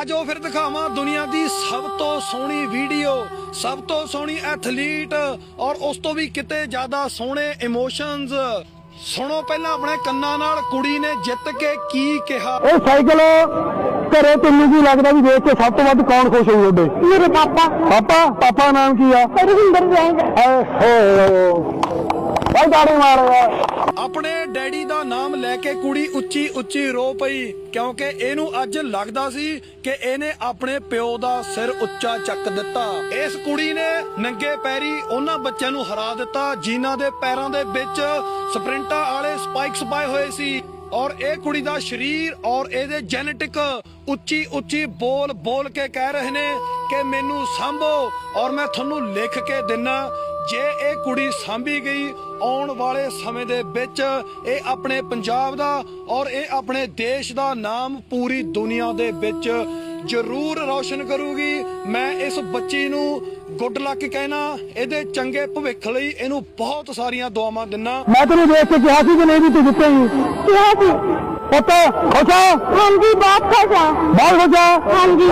ਅੱਜ ਉਹ ਫਿਰ ਦਿਖਾਵਾਂ ਦੁਨੀਆ ਦੀ ਸਭ ਤੋਂ ਸੋਹਣੀ ਵੀਡੀਓ ਸਭ ਤੋਂ ਸੋਹਣੀ ਐਥਲੀਟ ਔਰ ਉਸ ਤੋਂ ਵੀ ਕਿਤੇ ਜ਼ਿਆਦਾ ਸੋਹਣੇ ਇਮੋਸ਼ਨਸ ਸੁਣੋ ਪਹਿਲਾਂ ਆਪਣੇ ਕੰਨਾਂ ਨਾਲ ਕੁੜੀ ਨੇ ਜਿੱਤ ਕੇ ਕੀ ਕਿਹਾ। ਇਹ ਸਾਈਕਲ ਘਰੇ ਤੈਨੂੰ ਕੀ ਲੱਗਦਾ ਵੀ ਦੇਖ ਕੇ ਸਭ ਤੋਂ ਵੱਧ ਕੌਣ ਖੁਸ਼ ਹੋਊ ਤੁਹਾਡੇ? ਮੇਰੇ ਪਾਪਾ। ਪਾਪਾ? ਪਾਪਾ ਨਾਮ ਕੀ ਆ? ਰਵਿੰਦਰ ਸਿੰਘ ਐ ਹੋ ਭਾਈ ਦਾੜੇ ਮਾਰ ਆਪਣੇ ਡੈਡੀ ਦਾ ਨਾਮ ਲੈ ਕੇ ਕੁੜੀ ਉੱਚੀ ਉੱਚੀ ਰੋ ਪਈ, ਕਿਉਂਕਿ ਇਹਨੂੰ ਅੱਜ ਲੱਗਦਾ ਸੀ ਕਿ ਇਹਨੇ ਆਪਣੇ ਪਿਓ ਦਾ ਸਿਰ ਉੱਚਾ ਚੱਕ ਦਿੱਤਾ। ਇਸ ਕੁੜੀ ਨੇ ਨੰਗੇ ਪੈਰੀ ਉਹਨਾਂ ਬੱਚਿਆਂ ਨੂੰ ਹਰਾ ਦਿੱਤਾ, ਜਿਨ੍ਹਾਂ ਦੇ ਪੈਰਾਂ ਦੇ ਵਿੱਚ ਸਪ੍ਰਿੰਟਾਂ ਵਾਲੇ ਸਪਾਈਕਸ ਪਾਏ ਹੋਏ ਸੀ। ਔਰ ਇਹ ਕੁੜੀ ਦਾ ਸਰੀਰ ਔਰ ਇਹਦੇ ਜੈਨੇਟਿਕ ਉੱਚੀ ਉੱਚੀ ਬੋਲ ਬੋਲ ਕੇ ਕਹਿ ਰਹੇ ਨੇ ਕਿ ਮੈਨੂੰ ਸੰਭੋ ਔਰ ਮੈਂ ਤੁਹਾਨੂੰ ਲਿਖ ਕੇ ਦਿੰਨਾ ਜੇ ਇਹ ਕੁੜੀ ਸਾਂਭੀ ਗਈ ਆਉਣ ਵਾਲੇ ਸਮੇਂ ਦੇ ਵਿੱਚ ਇਹ ਆਪਣੇ ਪੰਜਾਬ ਦਾ ਔਰ ਇਹ ਆਪਣੇ ਦੇਸ਼ ਦਾ ਨਾਮ ਪੂਰੀ ਦੁਨੀਆ ਦੇ ਵਿੱਚ ਜ਼ਰੂਰ ਰੌਸ਼ਨ ਕਰੂਗੀ। ਮੈਂ ਇਸ ਬੱਚੀ ਨੂੰ ਗੁੱਡ ਲੱਕ ਕਹਿਣਾ ਇਹਦੇ ਚੰਗੇ ਭਵਿੱਖ ਲਈ ਇਹਨੂੰ ਬਹੁਤ ਸਾਰੀਆਂ ਦੁਆਵਾਂ ਦਿੰਨਾ। ਮੈਂ ਤੈਨੂੰ ਦੇਖ ਕੇ ਕਿਹਾ ਸੀ ਕਿ ਨਹੀਂ ਵੀ ਤੂੰ ਜਿੱਤੇਂਗੀ ਕਿਹਾ ਸੀ। ਪੁੱਤ ਖੁਸ਼ ਹਾਂਜੀ ਬਹੁਤ ਖੁਸ਼ ਬਹੁਤ ਖੁਸ਼ ਹਾਂਜੀ।